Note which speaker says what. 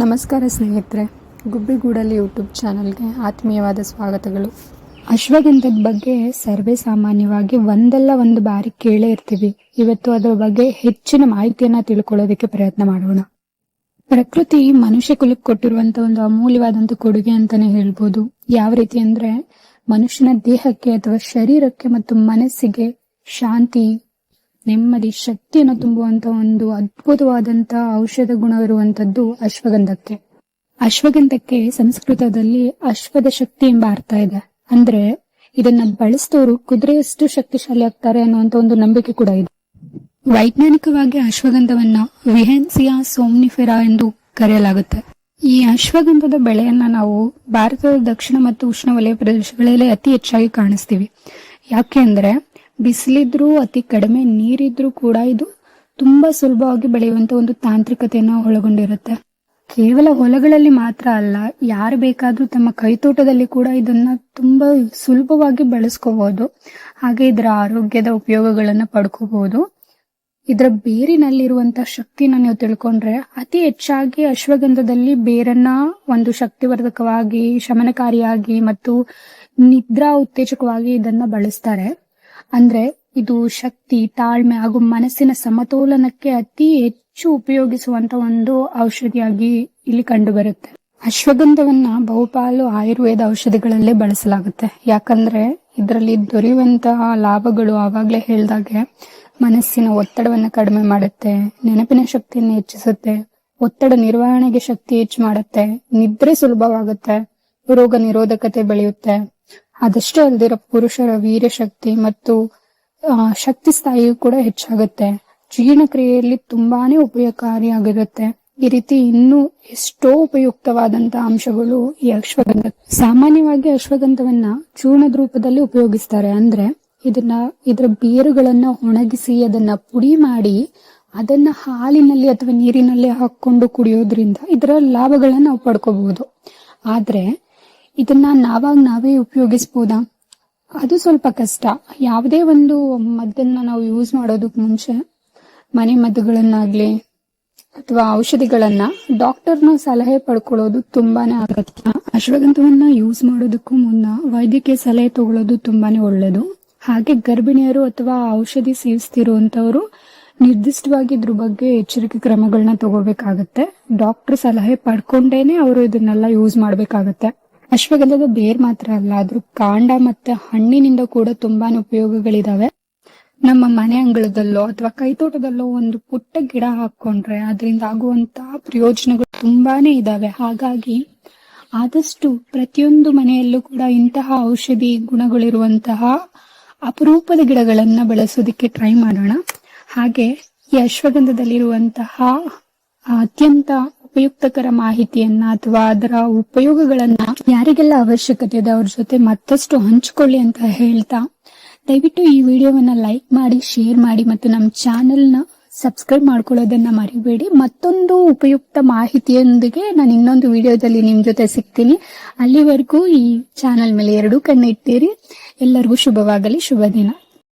Speaker 1: ನಮಸ್ಕಾರ ಸ್ನೇಹಿತರೆ ಗುಬ್ಬಿಗೂಡಲ್ಲಿ ಯೂಟ್ಯೂಬ್ ಚಾನಲ್ಗೆ ಆತ್ಮೀಯವಾದ ಸ್ವಾಗತಗಳು. ಅಶ್ವಗಂಧದ ಬಗ್ಗೆ ಸರ್ವೇ ಸಾಮಾನ್ಯವಾಗಿ ಒಂದಲ್ಲ ಒಂದು ಬಾರಿ ಕೇಳೇ ಇರ್ತೀವಿ. ಇವತ್ತು ಅದರ ಬಗ್ಗೆ ಹೆಚ್ಚಿನ ಮಾಹಿತಿಯನ್ನ ತಿಳ್ಕೊಳ್ಳೋದಕ್ಕೆ ಪ್ರಯತ್ನ ಮಾಡೋಣ. ಪ್ರಕೃತಿ ಮನುಷ್ಯ ಕುಲಕ್ಕೆ ಕೊಟ್ಟಿರುವಂತ ಒಂದು ಅಮೂಲ್ಯವಾದಂತ ಕೊಡುಗೆ ಅಂತಾನೆ ಹೇಳ್ಬೋದು. ಯಾವ ರೀತಿ ಅಂದ್ರೆ ಮನುಷ್ಯನ ದೇಹಕ್ಕೆ ಅಥವಾ ಶರೀರಕ್ಕೆ ಮತ್ತು ಮನಸ್ಸಿಗೆ ಶಾಂತಿ ನೆಮ್ಮದಿ ಶಕ್ತಿಯನ್ನು ತುಂಬುವಂತ ಒಂದು ಅದ್ಭುತವಾದಂತ ಔಷಧ ಗುಣ ಇರುವಂತದ್ದು ಅಶ್ವಗಂಧಕ್ಕೆ. ಅಶ್ವಗಂಧಕ್ಕೆ ಸಂಸ್ಕೃತದಲ್ಲಿ ಅಶ್ವದ ಶಕ್ತಿ ಎಂಬ ಅರ್ಥ ಇದೆ. ಅಂದ್ರೆ ಇದನ್ನ ಬಳಸಿದವರು ಕುದುರೆಯಷ್ಟು ಶಕ್ತಿಶಾಲಿ ಆಗ್ತಾರೆ ಅನ್ನುವಂತ ಒಂದು ನಂಬಿಕೆ ಕೂಡ ಇದೆ. ವೈಜ್ಞಾನಿಕವಾಗಿ ಅಶ್ವಗಂಧವನ್ನ ವಿಹೆನ್ಸಿಯಾ ಸೋಮ್ನಿಫೆರಾ ಎಂದು ಕರೆಯಲಾಗುತ್ತೆ. ಈ ಅಶ್ವಗಂಧದ ಬೆಳೆಯನ್ನ ನಾವು ಭಾರತದ ದಕ್ಷಿಣ ಮತ್ತು ಉಷ್ಣವಲಯ ಪ್ರದೇಶಗಳಲ್ಲಿ ಅತಿ ಹೆಚ್ಚಾಗಿ ಕಾಣಿಸ್ತೀವಿ. ಯಾಕೆ ಅಂದ್ರೆ ಬಿಸಿಲಿದ್ರೂ, ಅತಿ ಕಡಿಮೆ ನೀರಿದ್ರೂ ಕೂಡ ಇದು ತುಂಬಾ ಸುಲಭವಾಗಿ ಬೆಳೆಯುವಂತ ಒಂದು ತಾಂತ್ರಿಕತೆಯನ್ನು ಒಳಗೊಂಡಿರುತ್ತೆ. ಕೇವಲ ಹೊಲಗಳಲ್ಲಿ ಮಾತ್ರ ಅಲ್ಲ, ಯಾರು ಬೇಕಾದ್ರೂ ತಮ್ಮ ಕೈತೋಟದಲ್ಲಿ ಕೂಡ ಇದನ್ನ ತುಂಬಾ ಸುಲಭವಾಗಿ ಬಳಸ್ಕೋಬಹುದು. ಹಾಗೆ ಇದರ ಆರೋಗ್ಯದ ಉಪಯೋಗಗಳನ್ನ ಪಡ್ಕೋಬಹುದು. ಇದರ ಬೇರಿನಲ್ಲಿರುವಂತ ಶಕ್ತಿನ ನೀವು ತಿಳ್ಕೊಂಡ್ರೆ, ಅತಿ ಹೆಚ್ಚಾಗಿ ಅಶ್ವಗಂಧದಲ್ಲಿ ಬೇರನ್ನ ಒಂದು ಶಕ್ತಿವರ್ಧಕವಾಗಿ, ಶಮನಕಾರಿಯಾಗಿ ಮತ್ತು ನಿದ್ರಾ ಉತ್ತೇಜಕವಾಗಿ ಇದನ್ನ ಬಳಸ್ತಾರೆ. ಅಂದ್ರೆ ಇದು ಶಕ್ತಿ, ತಾಳ್ಮೆ ಹಾಗೂ ಮನಸ್ಸಿನ ಸಮತೋಲನಕ್ಕೆ ಅತಿ ಹೆಚ್ಚು ಉಪಯೋಗಿಸುವಂತ ಒಂದು ಔಷಧಿಯಾಗಿ ಇಲ್ಲಿ ಕಂಡು ಬರುತ್ತೆ ಅಶ್ವಗಂಧವನ್ನ ಬಹುಪಾಲು ಆಯುರ್ವೇದ ಔಷಧಿಗಳಲ್ಲೇ ಬಳಸಲಾಗುತ್ತೆ. ಯಾಕಂದ್ರೆ ಇದರಲ್ಲಿ ದೊರೆಯುವಂತಹ ಲಾಭಗಳು ಆವಾಗ್ಲೇ ಹೇಳ್ದಾಗೆ ಮನಸ್ಸಿನ ಒತ್ತಡವನ್ನು ಕಡಿಮೆ ಮಾಡುತ್ತೆ, ನೆನಪಿನ ಶಕ್ತಿಯನ್ನು ಹೆಚ್ಚಿಸುತ್ತೆ, ಒತ್ತಡ ನಿರ್ವಹಣೆಗೆ ಶಕ್ತಿ ಹೆಚ್ಚು ಮಾಡುತ್ತೆ, ನಿದ್ರೆ ಸುಲಭವಾಗುತ್ತೆ, ರೋಗ ನಿರೋಧಕತೆ ಬೆಳೆಯುತ್ತೆ. ಅದಷ್ಟೇ ಅಲ್ದಿರ ಪುರುಷರ ವೀರ್ಯ ಶಕ್ತಿ ಮತ್ತು ಶಕ್ತಿ ಸ್ಥಾಯಿಯು ಕೂಡ ಹೆಚ್ಚಾಗುತ್ತೆ. ಜೀರ್ಣಕ್ರಿಯೆಯಲ್ಲಿ ತುಂಬಾನೇ ಉಪಯೋಗಕಾರಿಯಾಗಿರುತ್ತೆ. ಈ ರೀತಿ ಇನ್ನೂ ಎಷ್ಟೋ ಉಪಯುಕ್ತವಾದಂತ ಅಂಶಗಳು ಈ ಅಶ್ವಗಂಧ ಸಾಮಾನ್ಯವಾಗಿ ಅಶ್ವಗಂಧವನ್ನ ಚೂರ್ಣದ ರೂಪದಲ್ಲಿ ಉಪಯೋಗಿಸ್ತಾರೆ. ಅಂದ್ರೆ ಇದನ್ನ, ಇದರ ಬೇರುಗಳನ್ನ ಒಣಗಿಸಿ ಅದನ್ನ ಪುಡಿ ಮಾಡಿ ಅದನ್ನ ಹಾಲಿನಲ್ಲಿ ಅಥವಾ ನೀರಿನಲ್ಲಿ ಹಾಕೊಂಡು ಕುಡಿಯೋದ್ರಿಂದ ಇದರ ಲಾಭಗಳನ್ನ ನಾವು ಪಡ್ಕೋಬಹುದು. ಆದ್ರೆ ಇದನ್ನ ನಾವಾಗ ನಾವೇ ಉಪಯೋಗಿಸ್ಬೋದಾ? ಅದು ಸ್ವಲ್ಪ ಕಷ್ಟ. ಯಾವುದೇ ಒಂದು ಮದ್ದನ್ನ ನಾವು ಯೂಸ್ ಮಾಡೋದಕ್ಕೆ ಮುಂಚೆ, ಮನೆ ಮದ್ದುಗಳನ್ನಾಗ್ಲಿ ಅಥವಾ ಔಷಧಿಗಳನ್ನ ಡಾಕ್ಟರ್ನ ಸಲಹೆ ಪಡ್ಕೊಳ್ಳೋದು ತುಂಬಾನೇ ಅಗತ್ಯ. ಅಶ್ವಗಂಧವನ್ನ ಯೂಸ್ ಮಾಡೋದಕ್ಕೂ ಮುನ್ನ ವೈದ್ಯಕೀಯ ಸಲಹೆ ತಗೊಳ್ಳೋದು ತುಂಬಾನೇ ಒಳ್ಳೇದು. ಹಾಗೆ ಗರ್ಭಿಣಿಯರು ಅಥವಾ ಔಷಧಿ ಸೇವಿಸ್ತಿರುವಂತವರು ನಿರ್ದಿಷ್ಟವಾಗಿ ಇದ್ರ ಬಗ್ಗೆ ಎಚ್ಚರಿಕೆ ಕ್ರಮಗಳನ್ನ ತಗೋಬೇಕಾಗತ್ತೆ ಡಾಕ್ಟರ್ ಸಲಹೆ ಪಡ್ಕೊಂಡೇನೆ ಅವರು ಇದನ್ನೆಲ್ಲ ಯೂಸ್ ಮಾಡ್ಬೇಕಾಗತ್ತೆ. ಅಶ್ವಗಂಧದ ಬೇರ್ ಮಾತ್ರ ಅಲ್ಲ ಅದ್ರ ಕಾಂಡ ಮತ್ತೆ ಹಣ್ಣಿನಿಂದ ಕೂಡ ತುಂಬಾನೇ ಉಪಯೋಗಗಳಿದಾವೆ. ನಮ್ಮ ಮನೆ ಅಂಗಳದಲ್ಲೋ ಅಥವಾ ಕೈತೋಟದಲ್ಲೋ ಒಂದು ಪುಟ್ಟ ಗಿಡ ಹಾಕೊಂಡ್ರೆ ಅದರಿಂದ ಆಗುವಂತಹ ಪ್ರಯೋಜನಗಳು ತುಂಬಾನೇ ಇದಾವೆ. ಹಾಗಾಗಿ ಆದಷ್ಟು ಪ್ರತಿಯೊಂದು ಮನೆಯಲ್ಲೂ ಕೂಡ ಇಂತಹ ಔಷಧಿ ಗುಣಗಳಿರುವಂತಹ ಅಪರೂಪದ ಗಿಡಗಳನ್ನ ಬೆಳೆಸೋದಕ್ಕೆ ಟ್ರೈ ಮಾಡೋಣ. ಹಾಗೆ ಈ ಅಶ್ವಗಂಧದಲ್ಲಿರುವಂತಹ ಅತ್ಯಂತ ಉಪಯುಕ್ತಕರ ಮಾಹಿತಿಯನ್ನ ಅಥವಾ ಅದರ ಉಪಯೋಗಗಳನ್ನ ಯಾರಿಗೆಲ್ಲ ಅವಶ್ಯಕತೆ ಇದೆ ಅವ್ರ ಜೊತೆ ಮತ್ತಷ್ಟು ಹಂಚಿಕೊಳ್ಳಿ ಅಂತ ಹೇಳ್ತಾ, ದಯವಿಟ್ಟು ಈ ವಿಡಿಯೋವನ್ನ ಲೈಕ್ ಮಾಡಿ, ಶೇರ್ ಮಾಡಿ ಮತ್ತು ನಮ್ಮ ಚಾನೆಲ್ನ ಸಬ್ಸ್ಕ್ರೈಬ್ ಮಾಡ್ಕೊಳ್ಳೋದನ್ನ ಮರಿಬೇಡಿ. ಮತ್ತೊಂದು ಉಪಯುಕ್ತ ಮಾಹಿತಿಯೊಂದಿಗೆ ನಾನು ಇನ್ನೊಂದು ವಿಡಿಯೋದಲ್ಲಿ ನಿಮ್ ಜೊತೆ ಸಿಗ್ತೀನಿ. ಅಲ್ಲಿವರೆಗೂ ಈ ಚಾನೆಲ್ ಮೇಲೆ ಎರಡೂ ಕಣ್ಣಿಟ್ಟಿರಿ ಎಲ್ಲರಿಗೂ ಶುಭವಾಗಲಿ ಶುಭ ದಿನ